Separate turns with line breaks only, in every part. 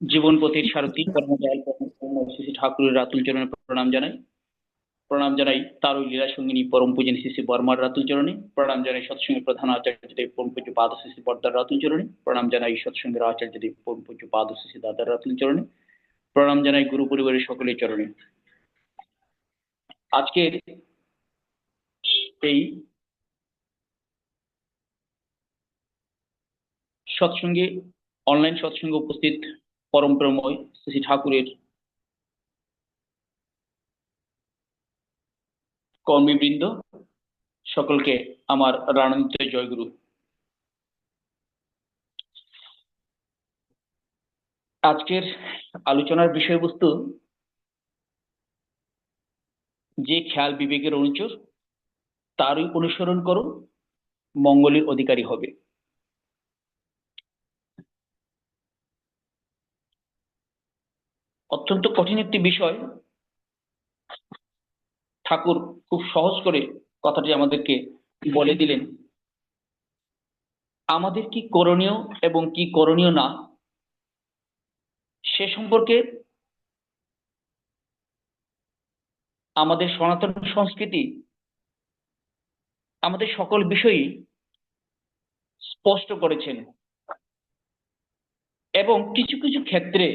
জীবন পথের সারথী, কর্মদয়াল শ্রী ঠাকুরের রাতুল চরণে প্রণাম জানাই। প্রণাম জানাই তার ওই লীলা সঙ্গিনী পরম পূজন শ্রী বর্মার রাতুল চরণে। প্রণাম জানাই সৎসঙ্গের প্রধান আচার্য দেব পরম পূজ্য পাদ শ্রী বর্দার রাতুল চরণে। প্রণাম জানাই সৎসঙ্গের আচার্য দেব পরম পূজ্য পাদ শ্রী দাদার রাতুল চরণে। প্রণাম জানাই গুরু পরিবারের সকলের চরণে। আজকের এই সৎসঙ্গে, অনলাইন সৎসঙ্গে উপস্থিত পরম প্রেময় শ্রী ঠাকুরের কর্মীবৃন্দ, সকলকে আমার রানাদিত্য জয়গুরু। আজকের আলোচনার বিষয়বস্তু যে খেয়াল বিবেকের অনুচর, তারই অনুসরণ করো, মঙ্গলের অধিকারী হবে। অত্যন্ত কঠিন একটি বিষয়। ঠাকুর খুব সহজ করে কথাটি আমাদেরকে বলে দিলেন। আমাদের কি করণীয় এবং কি করণীয় না, সে সম্পর্কে আমাদের সনাতন সংস্কৃতি, আমাদের সকল বিষয়ই স্পষ্ট করেছেন। এবং কিছু কিছু ক্ষেত্রে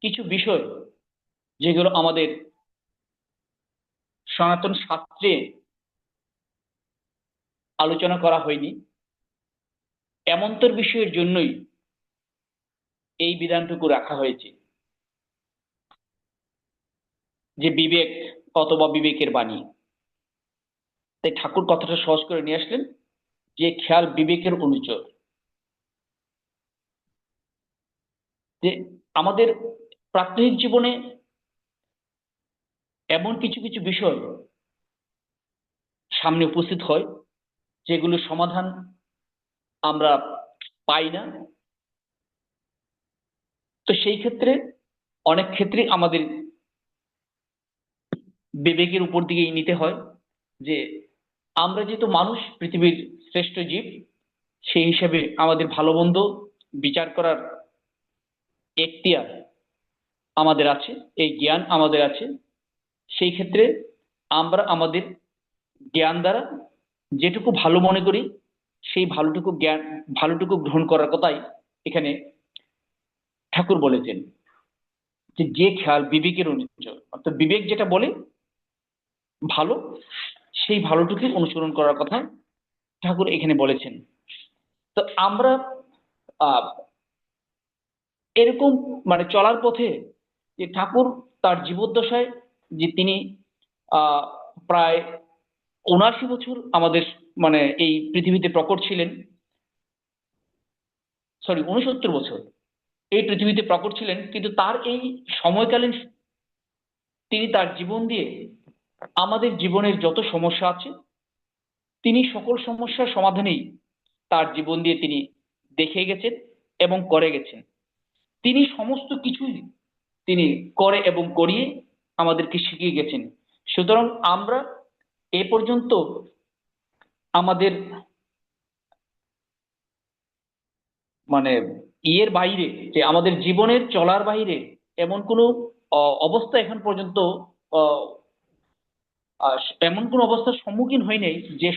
কিছু বিষয় যেগুলো আমাদের সনাতন শাস্ত্রে আলোচনা করা হয়নি। এমন্তর বিষয়ের জন্যই এই বিধানটুকু রাখা হয়েছে। যে বিবেক অথবা বিবেকের বাণী। তাই ঠাকুর কথাটা সহজ করে নিয়ে আসলেন যে খেয়াল বিবেকের অনুচর। যে আমাদের প্রাত্যহিক জীবনে এমন কিছু কিছু বিষয় সামনে উপস্থিত হয়, যেগুলোর সমাধান আমরা পাই না। তো সেই ক্ষেত্রে অনেক ক্ষেত্রে আমাদের বিবেকের উপর দিকেই নিতে হয় যে আমরা যেহেতু মানুষ, পৃথিবীর শ্রেষ্ঠ জীব, সেই হিসাবে আমাদের ভালো মন্দ বিচার করার এখতিয়ার আমাদের আছে, এই জ্ঞান আমাদের আছে। সেই ক্ষেত্রে আমরা আমাদের জ্ঞান দ্বারা যেটুকু ভালো মনে করি, সেই ভালোটুকু জ্ঞান, ভালোটুকু গ্রহণ করার কথাই এখানে ঠাকুর বলেছেন। যে যে খেয়াল বিবেকের অনুচর, অর্থাৎ বিবেক যেটা বলে, ভালো, সেই ভালোটুকু অনুসরণ করার কথা ঠাকুর এখানে বলেছেন। তো আমরা, আহ, এরকম মানে চলার পথে যে ঠাকুর তার জীবদ্দশায় যে তিনি প্রায় উনাশি বছর আমাদের মানে এই পৃথিবীতে প্রকট ছিলেন সরি উনসত্তর বছর এই পৃথিবীতে প্রকট ছিলেন, কিন্তু তার এই সময়কালীন তিনি তার জীবন দিয়ে আমাদের জীবনের যত সমস্যা আছে, তিনি সকল সমস্যার সমাধানেই তার জীবন দিয়ে তিনি দেখে গেছেন এবং করে গেছেন। তিনি সমস্ত কিছুই তিনি করে এবং করিয়ে আমাদেরকে শিখিয়ে গেছেন। সুতরাং আমরা এ পর্যন্ত আমাদের মানে ইয়ের বাইরে, যে আমাদের জীবনের চলার বাইরে এমন কোনো অবস্থা এখন পর্যন্ত এমন কোনো অবস্থার সম্মুখীন হয় নাই যে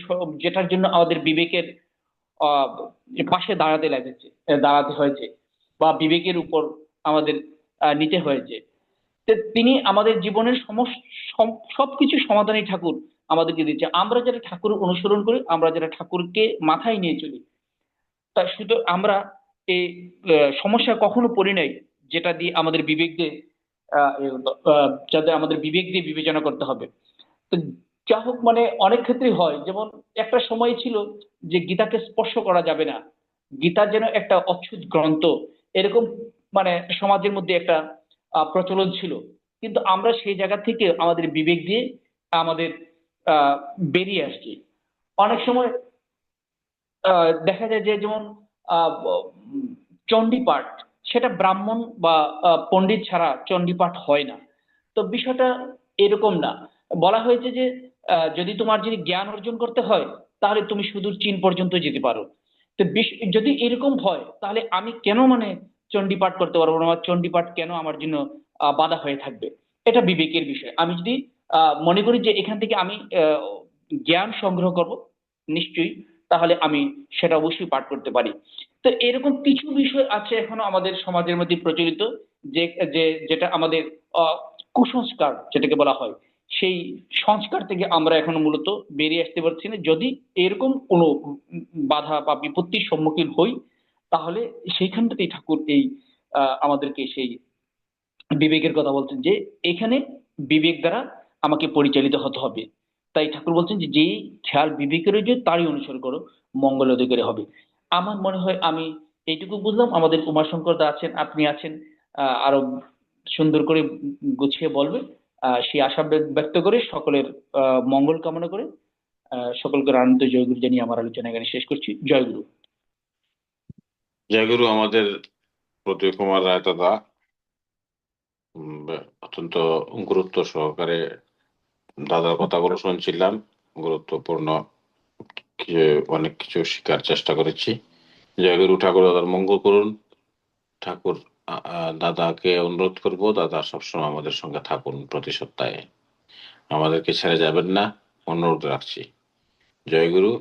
যেটার জন্য আমাদের বিবেকের পাশে দাঁড়াতে লাগেছে দাঁড়াতে হয়েছে বা বিবেকের উপর আমাদের নিতে হয়েছে। তিনি আমাদের জীবনের সবকিছু সমাধানই ঠাকুর আমাদেরকে দিচ্ছে আমরা যারা ঠাকুর অনুসরণ করি, আমরা যারা ঠাকুরকে মাথায় নিয়ে চলি, তা শুধু আমরা এই সমস্যা কখনো পড়ি নাই, যেটা দিয়ে আমাদের বিবেক দিয়ে যাতে আমাদের বিবেক দিয়ে বিবেচনা করতে হবে। তো যা হোক মানে অনেক ক্ষেত্রেই হয়। যেমন একটা সময় ছিল যে গীতাকে স্পর্শ করা যাবে না। গীতা যেন একটা অচ্ছুত গ্রন্থ। এরকম মানে সমাজের মধ্যে একটা প্রচলন ছিল। কিন্তু আমরা সেই জায়গা থেকে আমাদের বিবেক দিয়ে আমাদের বেরিয়ে আসছি। অনেক সময় দেখা যায় যে যেমন চণ্ডীপাঠ, সেটা ব্রাহ্মণ বা পণ্ডিত ছাড়া চণ্ডীপাঠ হয় না। তো বিষয়টা এরকম না। বলা হয়েছে যে যদি তোমার যদি জ্ঞান অর্জন করতে হয়, তাহলে তুমি সুদূর চীন পর্যন্ত যেতে পারো। তো যদি এরকম হয়, তাহলে আমি কেন মানে চণ্ডীপাঠ করতে পারব না বা চণ্ডীপাঠ কেন আমার জন্য বাধা হয়ে থাকবে? এটা বিবেকের বিষয়। আমি যদি মনে করি যে এখান থেকে আমি জ্ঞান সংগ্রহ করব, নিশ্চয়ই, তাহলে আমি সেটা অবশ্যই পাঠ করতে পারি। তো এরকম কিছু বিষয় আছে এখনও আমাদের সমাজের মধ্যে প্রচলিত, যে যে, যেটা আমাদের কুসংস্কার যেটাকে বলা হয়। সেই সংস্কার থেকে আমরা এখন মূলত বেরিয়ে আসতে পারছি না। যদি এরকম কোনো বাধা বা বিপত্তির সম্মুখীন হই তাহলে সেইখানটাতেই ঠাকুর এই আমাদেরকে সেই বিবেকের কথা বলছেন যে এখানে বিবেক দ্বারা আমাকে পরিচালিত হতে হবে। তাই ঠাকুর বলছেন যে যেই খেয়াল বিবেকের যে তারই অনুসরণ করো, মঙ্গল অধিকারী হবে। আমার মনে হয় আমি এইটুকু বুঝলাম। আমাদের উমাশঙ্কর দা আছেন, আপনি আছেন আরও সুন্দর করে গুছিয়ে বলবে। সেই আশা ব্যক্ত করে সকলের মঙ্গল কামনা করে সকলকে আনন্দ, জয়গুরু জানিয়ে আমার আলোচনা এখানে শেষ করছি। জয়গুরু।
জয়গুরু আমাদের প্রদীপ কুমার রায় দাদা অত্যন্ত গুরুত্ব সহকারে দাদার কথাগুলো শুনছিলাম। গুরুত্বপূর্ণ অনেক কিছু শেখার চেষ্টা করেছি। জয়গুরু ঠাকুর দাদার মঙ্গল করুন। ঠাকুর দাদাকে অনুরোধ করব, দাদা সবসময় আমাদের সঙ্গে থাকুন প্রতি সপ্তাহে। আমাদেরকে ছেড়ে যাবেন না। অনুরোধ রাখছি। জয়গুরু